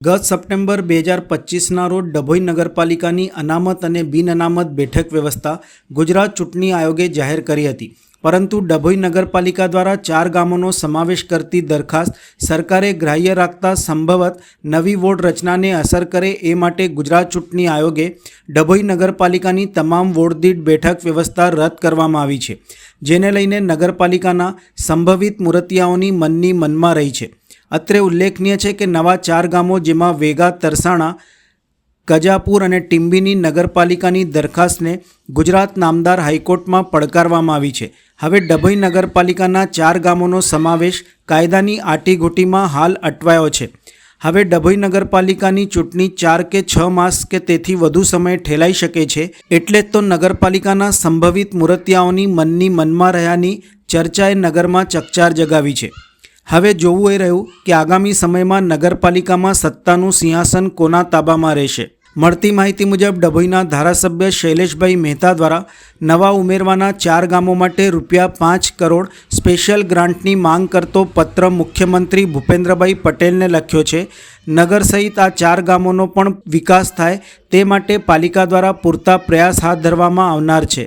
ગત સપ્ટેમ્બર બે હજાર પચીસના રોજ ડભોઈ નગરપાલિકાની અનામત અને બિન અનામત બેઠક વ્યવસ્થા ગુજરાત ચૂંટણી આયોગે જાહેર કરી હતી. પરંતુ ડભોઈ નગરપાલિકા દ્વારા ચાર ગામોનો સમાવેશ કરતી દરખાસ્ત સરકારે ગ્રાહ્ય રાખતા સંભવત નવી વોર્ડ રચનાને અસર કરે એ માટે ગુજરાત ચૂંટણી આયોગે ડભોઈ નગરપાલિકાની તમામ વોર્ડ દીઠ બેઠક વ્યવસ્થા રદ કરવામાં આવી છે, જેને લઈને નગરપાલિકાના સંભવિત મૂર્તિયાઓની મનની મનમાં રહી છે. અત્રે ઉલ્લેખનીય છે કે નવા ચાર ગામો જેમાં વેગા, તરસાણા કજાપુર અને ટિંબીની નગરપાલિકાની દરખાસ્તને ગુજરાત નામદાર હાઈકોર્ટમાં પડકારવામાં આવી છે. હવે ડભોઈ નગરપાલિકાના ચાર ગામોનો સમાવેશ કાયદાની આટીઘૂટીમાં હાલ અટવાયો છે. હવે ડભોઈ નગરપાલિકાની ચૂંટણી ચાર કે છ માસ કે તેથી વધુ સમય ઠેલાઈ શકે છે એટલે જ તો નગરપાલિકાના સંભવિત મૂર્તિયાઓની મનની મનમાં રહ્યાની ચર્ચાએ નગરમાં ચકચાર જગાવી છે. હવે જોવું એ રહ્યું કે આગામી સમયમાં નગરપાલિકામાં સત્તાનું સિંહાસન કોના તાબામાં રહેશે. મળતી માહિતી મુજબ ડભોઈના ધારાસભ્ય શૈલેષભાઈ મહેતા દ્વારા નવા ઉમેરવાના ચાર ગામો માટે રૂપિયા પાંચ કરોડ સ્પેશિયલ ગ્રાન્ટની માંગ કરતો પત્ર મુખ્યમંત્રી ભૂપેન્દ્રભાઈ પટેલને લખ્યો છે, નગર સહિત આ ચાર ગામોનો પણ વિકાસ થાય તે માટે પાલિકા દ્વારા પૂરતા પ્રયાસ હાથ ધરવામાં આવનાર છે.